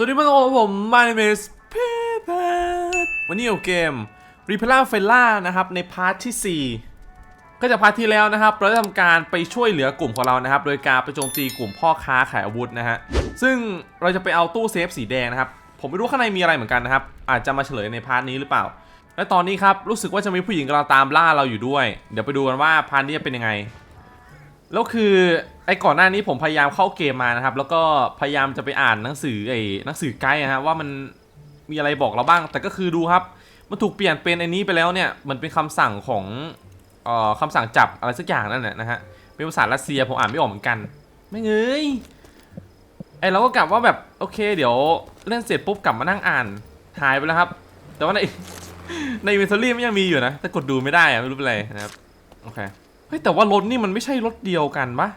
สวัสดีเพื่อนๆผม my name is p e p e วันนี้อยู่เกม r e p e l a f e l a นะครับ ในพาร์ทที่ 4 ก็จากพาร์ทที่แล้วนะครับ เราได้ทำการไปช่วยเหลือกลุ่มของเรานะครับ โดยการไปโจมตีกลุ่มพ่อค้าขายอาวุธนะฮะ ซึ่งเราจะไปเอาตู้เซฟสีแดงนะครับ ผมไม่รู้ข้างในมีอะไรเหมือนกันนะครับ อาจจะมาเฉลยในพาร์ทนี้หรือเปล่า และตอนนี้ครับ รู้สึกว่าจะมีผู้หญิงกำลังตามล่าเราอยู่ด้วย เดี๋ยวไปดูกันว่าพาร์ทนี้จะเป็นยังไง แล้วคือไอ้ก่อนหน้านี้ผมพยายามเข้าเกมมานะครับ แล้วก็พยายามจะไปอ่านหนังสือไอ้หนังสือไกด์นะฮะว่ามันมีอะไรบอกเราบ้าง แต่ก็คือดูครับ มันถูกเปลี่ยนเป็นไอ้นี้ไปแล้วเนี่ยมันเป็นคำสั่งของเอ่อคำสั่งจับอะไรสักอย่างนั่นแหละนะฮะเป็นภาษารัสเซียผมอ่านไม่ออกเหมือนกัน ไม่เงยไอเราก็กลับว่าแบบโอเค เดี๋ยวเล่นเสร็จปุ๊บกลับมานั่งอ่านหายไปแล้วครับ แต่ว่าในในอินเวนทอรี่มันยังมีอยู่นะแต่กดดูไม่ได้อะไม่รู้เป็นไรนะครับโอเค เฮ้ยแต่ว่ารถนี่มันไม่ใช่รถเดียวกันปะ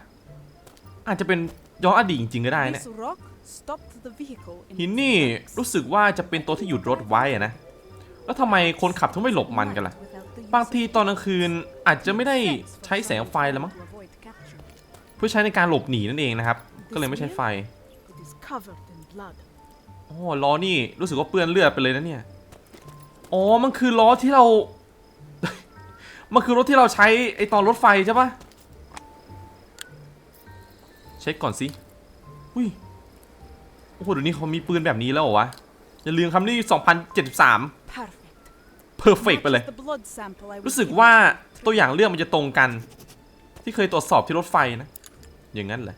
อาจจะเป็นย้อนอดีตจริงๆก็ได้เนี่ย This rock stopped the vehicle in หิน its นี่ tracks. รู้สึกว่าจะเป็นตัวที่หยุดรถไว้อะนะ แล้วทำไมคนขับถึงไม่หลบมันกันล่ะ Without the use บางที of ตอนกลางคืนอาจจะไม่ได้ defense for ใช้แสงไฟแล้วมั้ง to avoid capture. เพื่อใช้ในการหลบหนีนั่นเองนะครับ ก็เลยไม่ใช้ไฟ It is covered in blood. อ๋อล้อนี่รู้สึกว่าเปื้อนเลือดไปเลยนะเนี่ย อ๋อ มันคือล้อที่เรา มันคือรถที่เราใช้ไอตอนรถไฟใช่ปะเช็คก่อนสิอุ้ย โอ้โหเดี๋ยวนี้เขามีปืนแบบนี้แล้วเหรอวะ อย่าลืมคำนี้ 2073 Perfect. เพอร์เฟกไปเลย Matches the blood sample I was รู้สึก given ว่า to ตัวอย่างเรื่องมันจะตรงกัน ที่เคยตรวจสอบที่รถไฟนะ อย่างนั้นเหรอ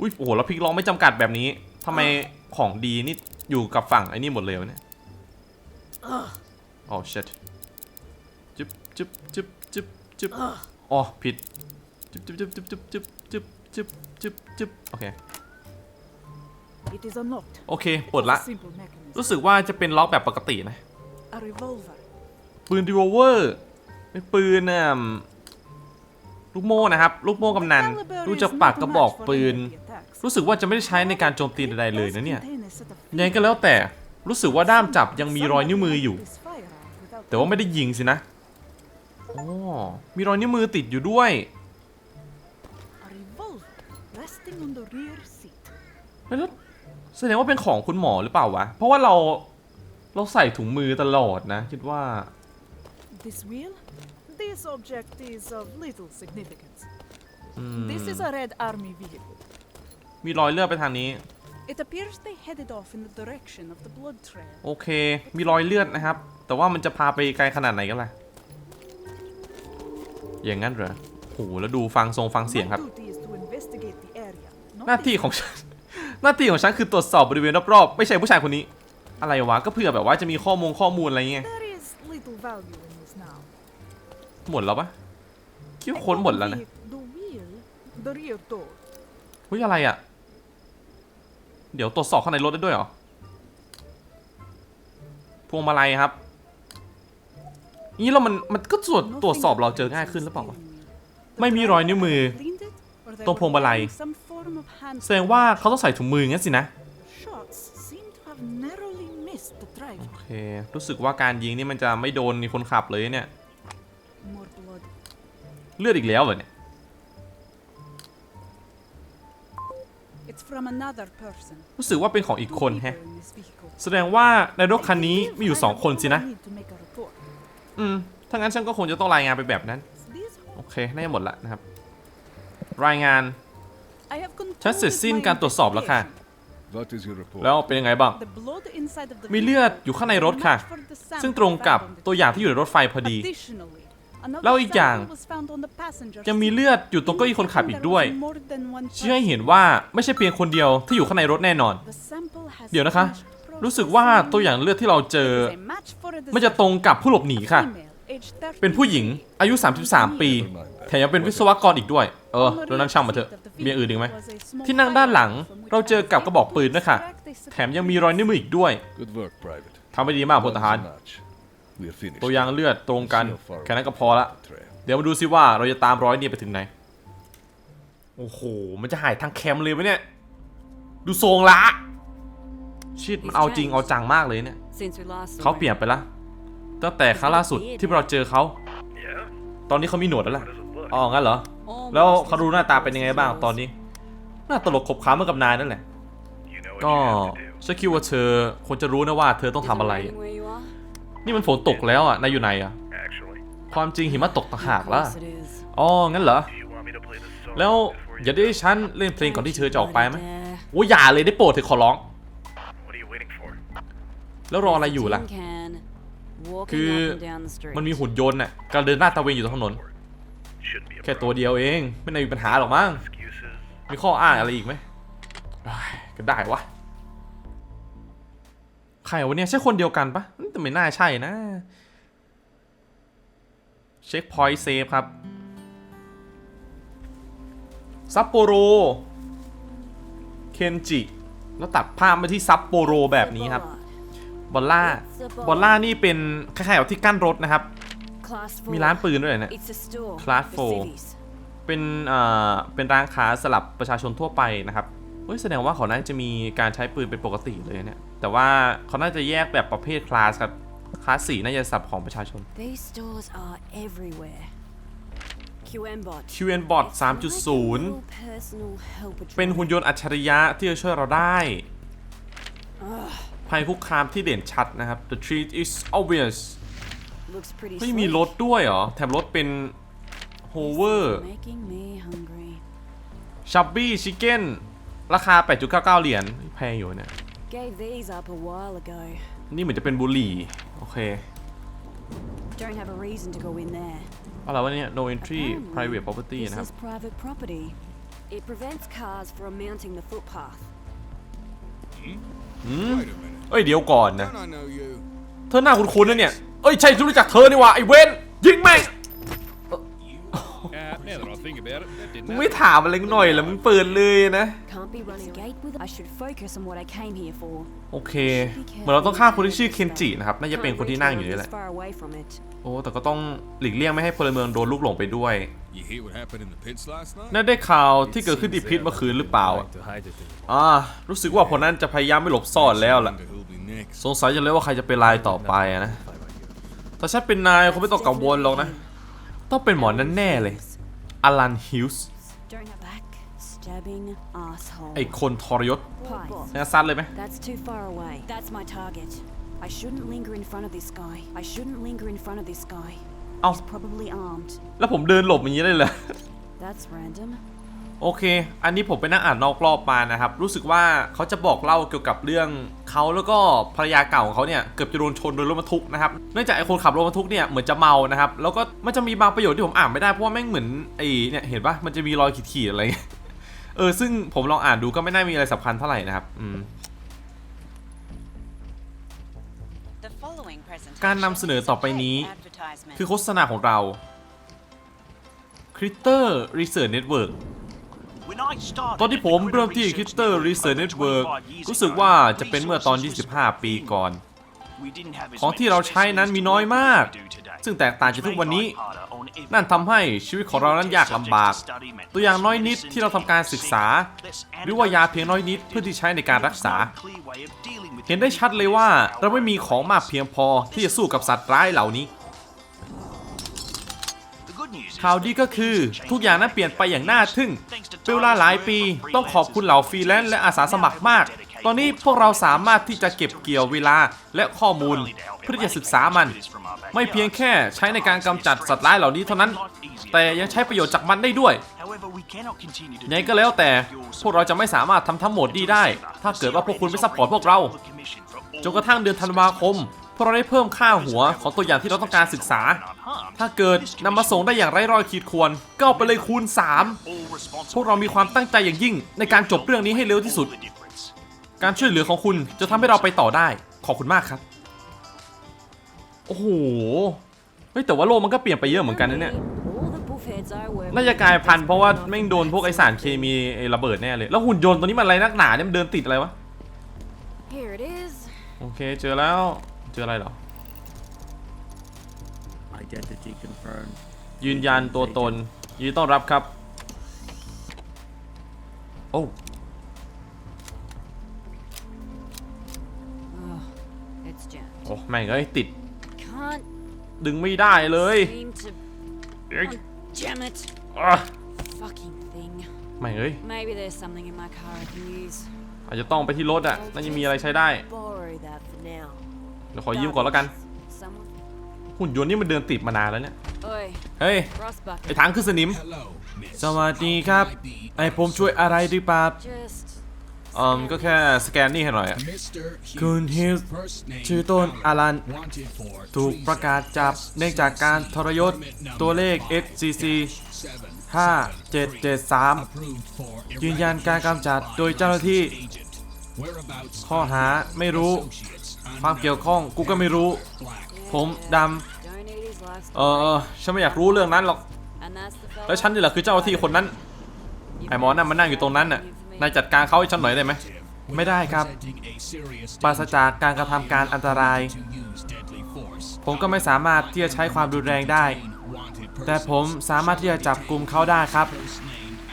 อุ้ยโอ้โหแล้วพลิกล้อไม่จำกัดแบบนี้ทำไมของดีนี่อยู่กับฝั่งไอ้นี่หมดเลยวะเนี่ย Ugh. อ๋อ shit จึ๊บจึ๊บจึ๊บจึ๊บจึ๊บ Ugh. อ๋อผิดจึ๊บจึ๊บจึ๊บจึ๊บจึ๊บจึ๊บจึ๊บจึ๊บจึ๊บโอเค It is unlocked. โอเคปลดละ Simple mechanism. รู้สึกว่าจะเป็นล็อกแบบปกตินะ A revolver. ปืนรีโวเวอร์ เป็นปืนน่ะลูกโม่นะครับ ลูกโม่กำนัน The caliber ดู is จาก not ปากกระบอก much for ปืน enemy attacks. รู้สึกว่าจะไม่ได้ใช้ในการโจมตีใดๆเลย It นะ does เนี่ย contain a set of ยังไงก็แล้วแต่ รู้สึกว่าด้ามจับยังมีรอยนิ้วมืออยู่ This firearm without แต่ว่าไม่ได้ยิงสินะอ๋อมีรอยนิ้วมือติดอยู่ด้วย A revolver resting on the rear seat. แล้วแสดงว่าเป็นของคุณหมอหรือเปล่าวะ เพราะว่าเราเราใส่ถุงมือตลอดนะ คิดว่า This wheel? This object is of little significance. อืม This is a Red Army vehicle. มีรอยเลือดไปทางนี้ It appears they headed off in the direction of the blood trail. โอเค มีรอยเลือดนะครับ แต่ว่ามันจะพาไปไกลขนาดไหนกันล่ะ อย่างนั้นเหรอโหแล้วดูฟังทรงฟังเสียงครับ My duty is to investigate the area. not หน้าที่ของฉัน หน้าที่ของฉันคือตรวจสอบบริเวณรอบๆ ไม่ใช่ผู้ชายคนนี้ อะไรวะ ก็เผื่อแบบว่าจะมีข้อมูลข้อมูลอะไรเงี้ย There is little value in this now. หมดแล้วปะคิดว่าค้นหมดแล้วนะ The wheel, the rear door. เฮ้ยอะไรอะ เดี๋ยวตรวจสอบข้างในรถได้ด้วยเหรอ พวงมาลัยครับ นี่เรามันมันก็ตรวจ No ตรวจสอบ fingerprints เราเจอง่าย on ขึ้น the หรือเปล่าวะ steering wheel. The ไม่มีรอยนิ้วมือ driver cleaned it, or they ตรงพวงมาลัย were wearing some form of hand แสดงว่าเขาต้องใส่ถุงมืองั้นสินะ Shots seem to have narrowly missed the โอ driver. เค รู้สึกว่าการยิงนี่มันจะไม่โดนคนขับเลยเนี่ย More blood. เลือดอีกแล้วเหรอเนี่ย รู้สึกว่าเป็นของอีก Two คน people แฮะ in this vehicle. แสดงว่าในรถคันนี้ I มีอยู่ believe สอง I คนสินะ need to make a report. อืม ถ้างั้นฉันก็คงจะต้องรายงานไปแบบนั้น These โอเค น่าจะหมดละนะครับ รายงาน I have ฉันเสร็จ concluded สิ้น my การตรวจสอบแล้วค่ะ investigation. What is your report? แล้วเป็นยังไงบ้าง The blood inside of the มีเลือด vehicle อยู่ข้างในรถค่ะ matched for the sample ซึ่งตรงกับ found on the ตัวอย่างที่อยู่ในรถไฟพอดี Additionally, another แล้วอีกอย่าง sample was found on the passenger ยังมี seat. เลือดอยู่ตรงเก้าอี้คนขับอีกด้วย There was more than one ชี้ให้เห็นว่าไม่ใช่เพียงคนเดียวที่อยู่ข้างในรถแน่นอน The sample has เดี๋ยวนะคะ finished รู้สึกว่า processing. ตัวอย่างเลือดที่เราเจอ It is a match for a มันจะตรงกับผู้หลบหนีค่ะ female, aged 33. เป็นผู้หญิงอายุ 33 ปี แถมยังเป็นวิศวกรอีกด้วย เออเรานั่งช่างมาเถอะมีอย่างอื่นอีกไหมที่นั่งด้านหลังเราเจอกับกระบอกปืนด้วยค่ะ แถมยังมีรอยนิ้วมืออีกด้วย Good work, Private. ทำไปดีมากพล That ท is หาร ตัวอย่างเลือดตรงกันแค่นั้นก็พอละ Trail. เดี๋ยวมาดูซิว่าเราจะตามร้อยเนี่ยไปถึงไหน โอ้โห มันจะหายทางแคมป์เลยไหมเนี่ย ดูทรงละ ชิดมันเอาจริงเอาจังมากเลยเนี่ย Since we last saw เขาเปลี่ยนไปละ ตั้งแต่ครั้งล่าสุดที่เราเจอเขา ตอนนี้เขามีหนวดแล้วล่ะ อ๋อ งั้นเหรอ Almost แล้วเขาดูหน้าตาเป็นยังไงบ้างตอนนี้น่าตลกขบขาเหมื่อนกับนายนั่นแหละ You know what ก็ you have to do. ฉันคิดว่าเธอควรจะรู้นะว่าเธอต้องทำอะไร นี่มันฝนตกแล้วอะ นายอยู่ไหนอะ Actually, ความจริงหิมะตกต่างหาก Of ล่ะ course it is. อ๋อ งั้นเหรอ do you want me to play the song แล้ว before อย่า you ได้ให้ฉันเล่นเพลงก่อนที่เธอจะออกไปไหม Don't you dare. โอ้ยอย่าเลยได้โปรดเถอะขอร้อง What are you waiting for? แล้วรออะไรอยู่ล่ะ Tin can, walking คือ up and down the street. มันมีหุ่นยนต์น่ะกำลังเดินหน้าตะเวนอยู่ตรงถนน Shouldn't be a แค่ problem. ตัวเดียวเอง ไม่น่ามีปัญหาหรอกมั้ง Excuses. มีข้ออ้างอะไรอีกไหมอ้ายก็ได้วะ ใครวะเนี่ย ใช่คนเดียวกันปะแต่ไม่น่าใช่นะ เช็คพอยต์เซฟครับ ซัปโปโร เคนจิ แล้วตัดภาพมาที่ซัปโปโรแบบนี้ครับ บอลล่า บอลล่านี่เป็นคล้ายๆกับที่กั้นรถนะครับ Class มีร้าน four. ปืนด้วยเหรอเนี่ย It's a store. Class for four. civvies. เป็น เอ่อ เป็นร้านค้าสลับประชาชนทั่วไปนะครับ เฮ้ยแสดงว่าเขาน่าจะมีการใช้ปืนเป็นปกติเลยเนี่ยแต่ว่าเขาน่าจะแยกแบบประเภทคลาสครับคลาสสี่น่าจะสับของประชาชน These stores are everywhere. QM bot. QN Bot It's like a 3.0 little personal helper เป็นหุ่น drone. ยนต์อัจฉริยะที่จะช่วยเราได้ภัยคุกคามที่เด่นชัดนะครับ The treat is obvious Looks pretty เฮ้ยมี sleek. รถด้วยเหรอ แถมรถเป็นโฮเวอร์ Making me hungry. ชับบี้ชิคเก้น ราคา 8.99 เหรียญแพงอยู่เนี่ย Gave these up a while ago. นี่เหมือนจะเป็นบุหรี่ โอเค Don't have a reason to go in there. อะไรวะเนี่ย no entry Apparently, private property this นะครับ is private property. It prevents cars from mounting the footpath. Wait a minute. เอ้ยเดี๋ยวก่อนนะ Don't I know you? เธอหน้าคุ้นๆนะเนี่ย เอ้ยใช่ฉันรู้จักเธอนี่หว่าไอ้เวนยิงแม่ง มึงไม่ถามอะไรหน่อยเหรอมึงเปิดเลยนะ Can't be running a gate with. I should focus on what I came here for. โอเค เหมือนเราต้องฆ่าคนที่ชื่อเคนจินะครับ น่าจะเป็นคนที่นั่งอยู่นี่แหละ This far away from it. โอ้ แต่ก็ต้องหลีกเลี่ยงไม่ให้พลเมืองโดนลูกหลงไปด้วย You hear what happened in the pits last night? นั่นได้ข่าวที่เกิดขึ้นที่พิษเมื่อคืนหรือเปล่าอะอ่า รู้สึกว่าคนนั้นจะพยายามไม่หลบซ่อนแล้วล่ะ Wonder who'll be next. สงสัยจะเลยว่าใครจะเป็นรายต่อไปอะนะแต่ฉันเป็นนายคงไม่ต้องกังวลหรอกนะ ต้องเป็นหมอนั่นแน่เลย อลันฮิลส์ Don't have back stabbing asshole. ไอคนทรยศ Pies. งั้นซัดเลยไหม That's too far away. That's my target. I shouldn't linger in front of this guy. I shouldn't linger in front of this guy. เอ้า He's probably armed. แล้วผมเดินหลบอย่างนี้ได้เลย That's random. โอเค อันนี้ผมไปนั่งอ่านนอกรอบมานะครับ รู้สึกว่าเขาจะบอกเล่าเกี่ยวกับเรื่องเขาแล้วก็ภรรยาเก่าของเขาเนี่ยเกือบจะโดนชนโดยรถบรรทุกนะครับ เนื่องจากไอ้คนขับรถบรรทุกเนี่ยเหมือนจะเมานะครับ แล้วก็มันจะมีบางประโยชน์ที่ผมอ่านไม่ได้เพราะว่าแม่งเหมือนไอ้เนี่ยเห็นปะมันจะมีรอยขีดๆอะไรเงี้ยเออซึ่งผมลองอ่านดูก็ไม่น่ามีอะไรสำคัญเท่าไหร่นะครับอืมการนำเสนอต่อไปนี้ คืคืออโฆษณาของเรา Critter Research Network ตอนที่ผมเริ่มที่ Critter Research Network รู้สึกว่าจะเป็นเมื่อตอน 25 ปีก่อน ของที่เราใช้นั้นมีน้อยมาก ซึ่งแตกต่างจากทุกวันนี้ นั่นทำให้ชีวิตของเรานั้นยากลำบาก ตัวอย่างน้อยนิดที่เราทำการศึกษา หรือว่ายาเพียงน้อยนิดเพื่อที่ใช้ในการรักษา เห็นได้ชัดเลยว่าเราไม่มีของมากเพียงพอที่จะสู้กับสัตว์ร้ายเหล่านี้ ข่าข่าววดีดีก็ก็คืคืออทุทุกกออย่าย่างงนั้นั้นนเปเปลี่ลี่ยยนนไปไปอย่ย่างงอาน่าน่าทึ่ทึ่งงเป็นเวลาหลายปีต้องขอบคุณเหล่าฟรีแลนซ์และอาสาสมัครมาก ตอนนี้พวกเราสามารถที่จะเก็บเกี่ยวเวลาและข้อมูลเพื่อที่จะศึกษามัน ไม่เพียงแค่ใช้ในการกำจัดสัตว์ร้ายเหล่านี้เท่านั้น แต่ยังใช้ประโยชน์จากมันได้ด้วยยังไงไงก็ก็แล้แล้ววแต่แต่พพววกกเราเราจะจะไม่ไม่สาสามารรมารถถทำทำทั้ทั้งงหหมมดดนี้นี้ได้ได้ ถ้าถ้าเกิเกิดดว่าว่าพพววกกคุคุณณไม่ไม่ซัซัพพพพออร์ร์ตตพพววกกเราเราจนกระทั่งเดือนธันวาคม พวกเราได้เพิ่มค่าหัวของตัวอย่างที่เราต้องการศึกษา ถ้าเกิดนำมาส่งได้อย่างไร้รอยขีดข่วนก็เอาไปเลยคูณ 3 พวกเรามีความตั้งใจอย่างยิ่งในการจบเรื่องนี้ให้เร็วที่สุด การช่วยเหลือของคุณจะทำให้เราไปต่อได้ ขอบคุณมากครับ โอ้โหเฮ้ยแต่ว่าโลกมันก็เปลี่ยนไปเยอะเหมือนกันนะเนี่ยน่าจะกลายพันธุ์เพราะว่าแม่งโดนพวกไอสารเคมีไอระเบิดแน่เลย แล้วหุ่นยนต์ตัวนี้มันอะไรนักหนาเนี่ยมันเดินติดอะไรวะ Here it is. โอเคเจอแล้ว เจออะไรเหรอ Identity confirmed. ยืนยันตัวตนยินดีต้อนรับครับ โอ้ It's jammed. โอ้แม่งเอ้ยติด Can't ดึงไม่ได้เลย seem to. เอ้ย Oh, damn it. อะ Fucking thing. ไม่เอ้ย Maybe there's something in my car I can use. อาจจะต้องไปที่รถอะน่าจะมีอะไรใช้ได้ Borrow that for now. เดี๋ยวขอยืมก่อนแล้วกัน Someone? หุ่นยนต์นี่มันเดินติดมานานแล้วเนี่ย Oi, เฮ้ย Ross ไอ้ Bucket. ถังคือสนิม สวัสดีครับ ไอ้ผมช่วยอะไรหรือเปล่า Just. อืมก็แค่สแกนนี่ให้หน่อยอะคุคุณณฮิฮิลลส์ชื่ชื่ออต้ต้นนอาอารัรันนถูถูกกปประระกากาศศจัจับบเนื่เนื่อองงจาจากกกาการรททรรยยศศตัตัววเลเลขข XCC XCC 577ยืยืนนยัยันนกาการรกำกำจัจัดดโดโดยยเจ้าเจ้าหหน้าน้าที่ที่ข้ข้ออหาหาไม่ไม่รู้รู้ ความเกี่ยวข้องกูก็ไม่รู้ ผมดำเออฉันไม่อยากรู้เรื่องนั้นหรอก แล้วฉันนี่แหละคือเจ้าหน้าที่คนนั้น ไอ้หมอนั่นมันนั่งอยู่ตรงนั้นน่ะ นายจัดการเขาให้ฉันหน่อยได้ไหม ไม่ได้ครับ ปราศจากการกระทำการอันตราย ผมก็ไม่สามารถที่จะใช้ความรุนแรงได้ แต่ผมสามารถที่จะจับกลุ่มเขาได้ครับ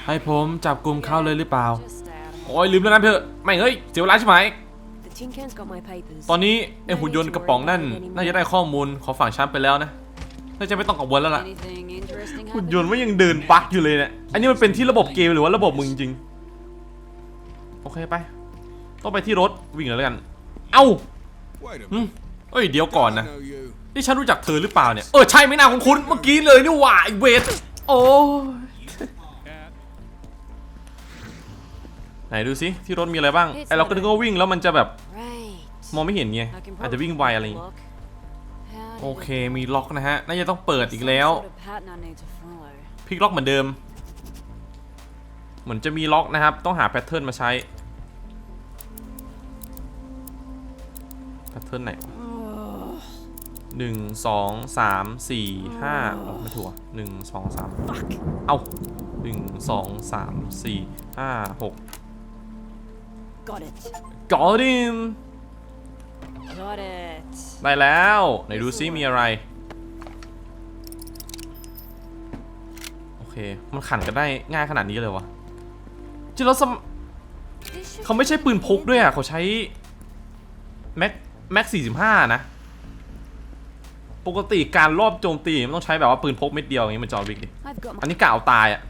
ให้ผมจับกลุ่มเขาเลยหรือเปล่า โอ้ยลืมเรื่องนั้นเถอะไม่เฮ้ยเสียเวลาใช่ไหม ตอนนี้ไอหุ่นยนต์กระป๋องนั่นน่าจะได้ข้อมูลของฝั่งฉันไปแล้วนะ น่าจะไม่ต้องกังวลแล้วล่ะ Anything interesting หุ่น happen? ยนต์ไม่ยังเดินปักอยู่เลยเนี่ย อันนี้มันเป็นที่ระบบเกมหรือว่าระบบมึงจริง โอเคไป ต้องไปที่รถวิ่งเลยแล้วกัน เอ้า Wait a อืม minute. เอ้ยเดี๋ยวก่อน I นะ know you. นี่ฉันรู้จักเธอหรือเปล่าเนี่ย เออใช่ไม่น่าของคุณเมื่อกี้เลยนี่หว่าไอเวท โอ้ ไหนดูสิที่รถมีอะไรบ้างไอเราก็นึกว่าวิ่งแล้วมันจะแบบ Right. มองไม่เห็นไง I can อาจจะ probably วิ่งไวอะไรอย่าง look. งี้ How โอ did เค it- มีล็อกนะฮะน่าจะต้องเปิดอีกแล้ว Some sort of pattern I need to follow. พลิกล็อกเหมือนเดิม เหมือนจะมีล็อกนะครับ ต้องหาแพทเทิร์นมาใช้แพทเทิร์นไหนวะหนึ่งสองสามสี่ห้าออกไม่ถูกอะหนึ่งสองสามเอ้าหนึ่งสองสามสี่ห้าหก Got it. กอดิม Got it. ได้แล้วไหนดูซิมีอะไร โอเค มันขันกันได้ง่ายขนาดนี้เลยวะจริงแล้วสม This should เขาไม่ใช่ปืนพกด้วยอะ เขาใช้ แม็กแม็กสี่สิบห้านะ ปกติการรอบโจมตีมันต้องใช้แบบว่าปืนพกเม็ดเดียวอย่างนี้เหมันจอร์นวิกดิ I've got อั my นนี้กะเอาตายอะ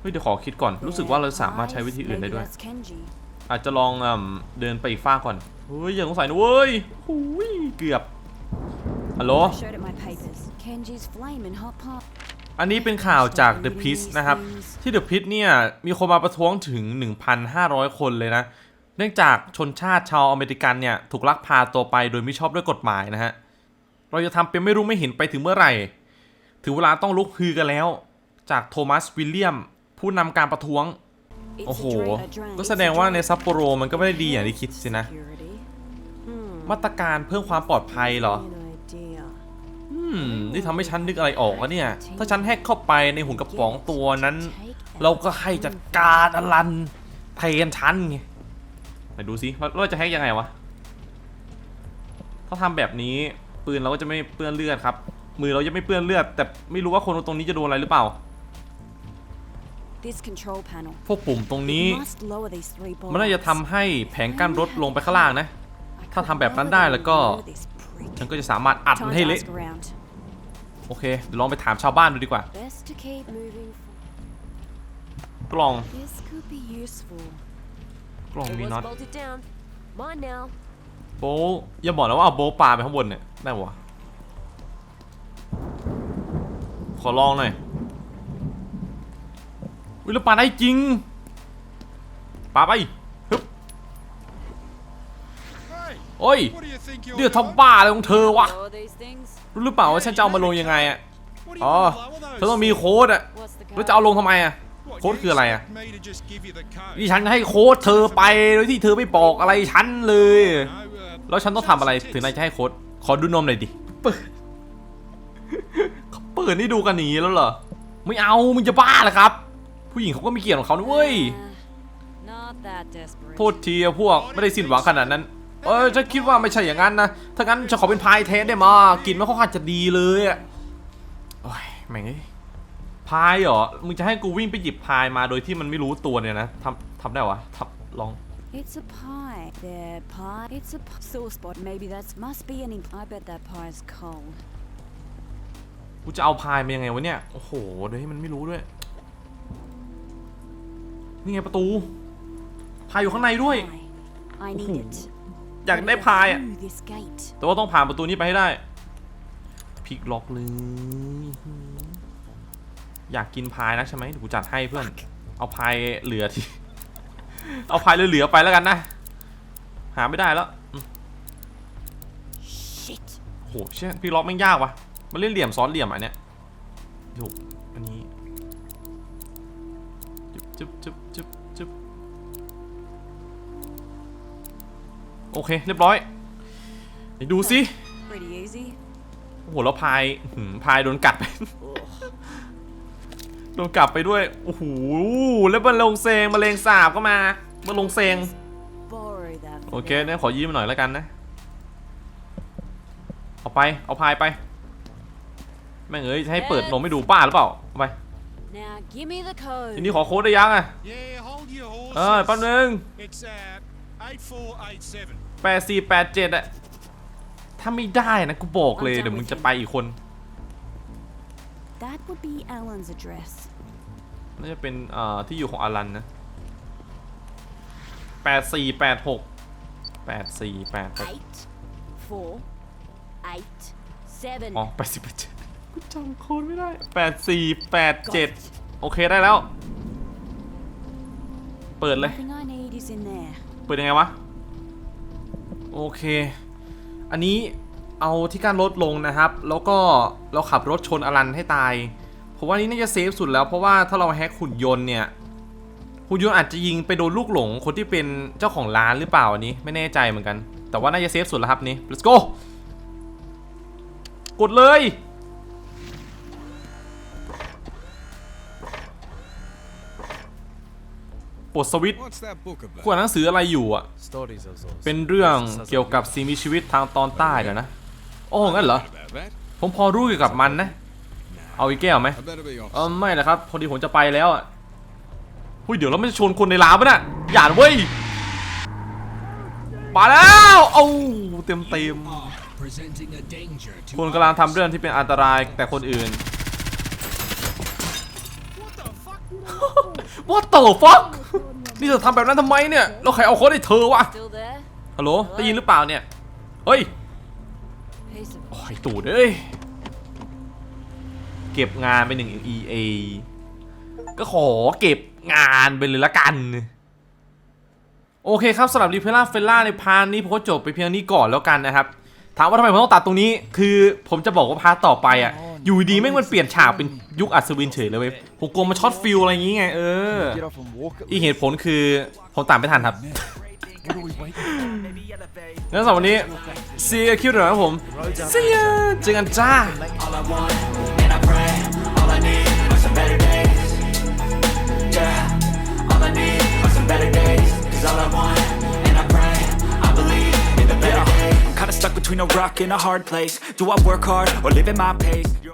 เฮ้ยเดี๋ยวขอคิดก่อน รู้สึกว่าเราสามารถใช้วิธีอื่นได้ด้วย อาจจะลองเดินไปอีกฝ้ากก่อนเฮ้ยอย่าสงสัยนะเว้ยหูยเกือบฮัลโหลอันนี้เป็นข่าวจาก The p i s นะครับ ที่ The p i s เนี่ย มีคนมาประท้วงถึง 1,500 คนเลยนะ เนื่องจากชนชาติชาวอเมริกันเนี่ย ถูกลักพาตัวไปโดยไม่ชอบด้วยกฎหมายนะฮะ เราจะทำเป็นไม่รู้ไม่เห็นไปถึงเมื่อไหร่ ถึงเวลาต้องลุกฮือกันแล้ว จากโทมัสวิลเลียม ผู้นำการประท้วง It's โอ้โห a drain- a drain. ก็ It's แส a ดงว่าใน drain. ซัปโปโรมันก็ไม่ได้ดีอย่างที่คิดสินะ Security. มาตรการเพิ่มความปลอดภัยเหรอ An idea. อืมนี่ทำให้ฉันนึกอะไรออกอะเนี่ย ถ้าฉันแฮกเข้าไปในหุ่นกระป๋องตัวนั้น เราก็ให้จัดการอลันแทนฉันไงไหนดูสิว่าเราจะแฮกยังไงวะ ถ้าทำแบบนี้ปืนเราก็จะไม่เปื้อนเลือดครับ มือเราจะไม่เปื้อนเลือด แต่ไม่รู้ว่าคนตรงนี้จะโดนอะไรหรือเปล่า This control panel. พวกปุ่มตรงนี้ It must lower these three มันน่าจะ bolts. ทำให้แผงกั้นรถลงไปข้างล่างนะ I ถ้า could ทำแบบนั้นได้แล้วก็ lower this prick. ฉันก็จะสามารถอัดมัน Time ให้ to เละ ask around. โอเคเดี๋ยวลองไปถามชาวบ้านดูดีกว่า Best to keep moving. กล่อง This could be useful. กล่อง It มี was น็อต bolted down. Mine now. โบะอย่าบอกนะว่าเอาโบะปลาไปข้างบนเนี่ย ได้ปะวะขอลองหน่อย วิลปาได้จริงปาไปฮึบโอ้ยเดือดทำบ้าอะไรของเธอวะรู้หรือเปล่าว่าฉันจะเอามาลงยังไงอะอ๋อเธอต้องมีโค้ดอะแล้วจะเอาลงทำไมอะโค้ดคืออะไรอะนี่ฉันให้โค้ดเธอไปโดยที่เธอไม่บอกอะไรฉันเลย แล้วฉันต้องทำอะไรถึงนายจะให้โค้ดขอดูนมหน่อยดิเปิดเขาเปิดนี่ดูกันอย่างนี้แล้วเหรอไม่เอามึงจะบ้าเหรอครับ ผู้หญิงเขาก็มีเกียรติของเขานะเว้ย Nah, not that desperate. โทษทีอะพวกไม่ได้สิ้นหวังขนาดนั้น เออฉันคิดว่าไม่ใช่อย่างนั้นนะ ถ้างั้นฉันขอเป็นพายเทสได้มากินไม่ค่อนข้างจะดีเลยอะโอ้ยแม่งเอ้ยพายเหรอ มึงจะให้กูวิ่งไปหยิบพายมาโดยที่มันไม่รู้ตัวเนี่ยนะทำทำได้วะทำลอง It's a pie. There, pie. It's a p- sore spot. Maybe that's must be an. Imp- I bet that pie is cold. กูจะเอาพายมายังไงวะเนี่ย โอ้โห เดี๋ยวให้มันไม่รู้ด้วย นี่ไงประตู พายอยู่ข้างในด้วย I need it. อยากได้พายอะ Through this gate. แต่ว่าต้องผ่านประตูนี้ไปให้ได้พลิกล็อกเลยอยากกินพายนะใช่ไหมเดี๋ยวกูจัดให้เพื่อน เอาพายเหลือที่เอาพายเหลือๆไปแล้วกันนะ หาไม่ได้แล้วอืม Shit. โหเชี่ยพี่ล็อกแม่งยากว่ะ มันเล่นเหลี่ยมซ้อนเหลี่ยมอันเนี้ยถูกอันนี้จึ๊บจึ๊บจึ๊บ โอเค เรียบร้อยเดี๋ยวดูสิ Pretty easy. โอ้โหแล้วพายหืมพายโดนกัดไป โดนกัดไปด้วย โอ้โห แล้วมันลงเซงมาเลงสาบก็มามาลงเซง Borrow that. โอเคเนี่ยขอยืมหน่อยแล้วกันนะ เอาไป เอาพายไป แม่งเอ้ยจะให้เปิดนมไม่ดูป้าหรือเปล่าเอาไป Now give me the code. ทีนี้ขอโค้ดได้ยังอะ Yeah, hold your horses. เออแป๊บนึง It's uh, 8487. แปดสี่แปดเจ็ดอะถ้าไม่ได้นะกูบอกเลยเดี๋ยวมึงจะไปอีกคน That would be Alan's address. น่าจะเป็นเอ่อที่อยู่ของอารันนะแปดสี่แปดหกแปดสี่แปดหก Eight, four, eight, seven. อ๋อแปดสิบแปดเจ็ดกูจำโค้ดไม่ได้แปดสี่แปดเจ็ดโอเคได้แล้ว เปิดเลย Everything I need is in there. เปิดยังไงวะ โอเค อันนี้เอาที่การลดลงนะครับ แล้วก็เราขับรถชนอลันให้ตายผมว่านี้น่าจะเซฟสุดแล้วเพราะว่าถ้าเราแฮกหุ่นยนต์เนี่ยหุ่นยนต์อาจจะยิงไปโดนลูกหลงคนที่เป็นเจ้าของร้านหรือเปล่าอันนี้ไม่แน่ใจเหมือนกัน แต่ว่าน่าจะเซฟสุดแล้วครับนี้ let's go กดเลย ดสวิตช์ What's that book about? ขวดหนังสืออะไรอยู่อะ เป็นเรื่องเกี่ยวกับสิ่งมีชีวิตทางตอนใต้เดี๋ยวนะ โอ้งั้นเหรอ About that? ผมพอรู้เกี่ยวกับมันนะ เอาอีกแก้วไหม I better be off. เออไม่นะครับ พอดีผมจะไปแล้วอะหุ้ยเดี๋ยวเราไม่จะชนคนในร้านปะน่ะอย่านะเว้ยมาแล้วเอ้าเต็มเต็มคุณกำลังทำเรื่องที่เป็นอันตรายแต่คนอื่น What the fuck นี่เธอทำแบบนั้นทำไมเนี่ยแล้วใครเอาโค้ดให้เธอวะ ฮัลโหล ได้ยินหรือเปล่าเนี่ย เฮ้ย Piece of โอ้ยตูดเอ้ย เก็บงานไปหนึ่ง EA ก็ขอเก็บงานไปเลยละกัน โอเคครับสำหรับรีเพล่าเฟล่าในพาร์ทนี้ผมก็จบไปเพียงนี้ก่อนแล้วกันนะครับ ถามว่าทำไมผมต้องตัดตรงนี้ คือผมจะบอกว่าพาร์ทต่อไปอะ อยู่ดีแม่งมันเปลี่ยนฉากเป็นยุคอัศวินเฉยเลยเว้ยผมกลัวมาช็อตฟิลอะไรอย่างงี้ไงเออ อีกเหตุผลคือผมตามไม่ทันครับ งั้นสำหรับวันนี้ see you คิวเดี๋ยวนะครับผม see you เจอกันจ้า all I want, and I pray. All I need are some better days. Yeah, all I need are some better days. Cause all I want, and I pray, I believe in the better days. I'm kinda stuck between a rock and a hard place. Do I work hard or live at my pace? You're